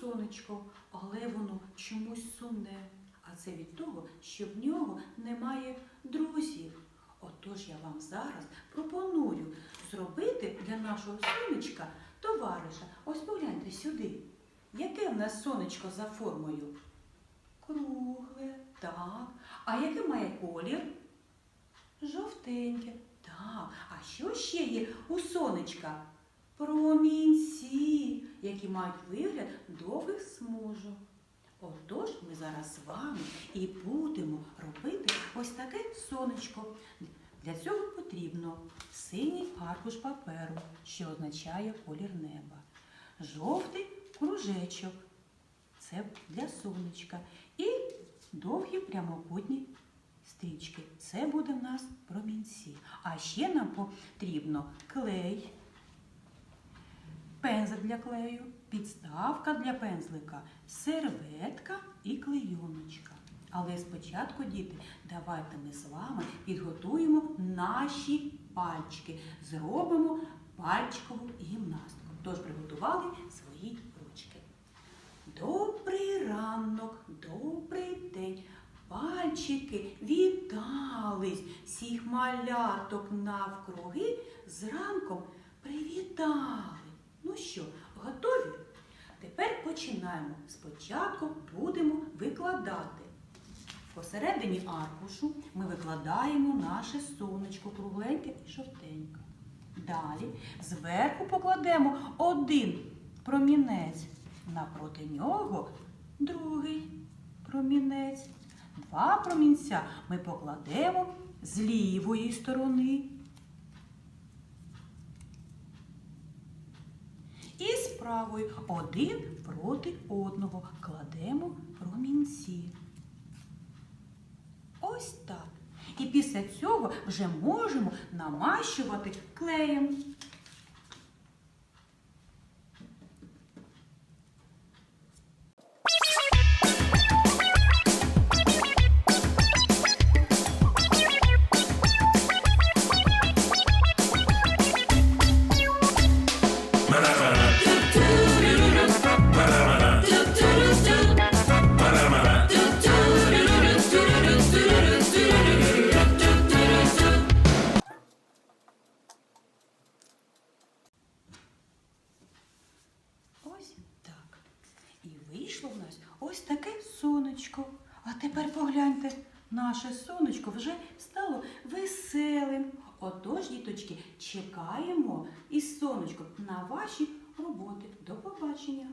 сонечко, але воно чомусь сумне. А це від того, що в нього немає друзів. Отож я вам зараз пропоную зробити для нашого сонечка товариша. Ось погляньте сюди. Яке в нас сонечко за формою? Кругле, так. А який має колір? Жовтеньке. Так. А що ще є у сонечка? Промінці, які мають вигляд довгих смужок. Отож, ми зараз з вами і будемо робити ось таке сонечко. Для цього потрібно синій аркуш паперу, що означає колір неба, жовтий кружечок, це для сонечка, і довгі прямокутні стрічки. Це буде в нас промінці. А ще нам потрібно клей, пензик для клею, підставка для пензлика, серветка і клейоночка. Але спочатку, діти, давайте ми з вами підготуємо наші пальчики, зробимо пальчикову гімнастику. Тож приготували свої ручки. Добрий ранок, добрий день. Пальчики вітались, всіх маляток навкруги зранком привітали. Ну що, готові? Тепер починаємо. Спочатку будемо викладати. Посередині аркушу ми викладаємо наше сонечко кругленьке і жовтеньке. Далі зверху покладемо один промінець. Напроти нього другий промінець. Два промінця ми покладемо з лівої сторони. І правої один проти одного кладемо промінці. Ось так. І після цього вже можемо намащувати клеєм. Вийшло в нас ось таке сонечко. А тепер погляньте, наше сонечко вже стало веселим. Отож, діточки, чекаємо із сонечком на ваші роботи. До побачення!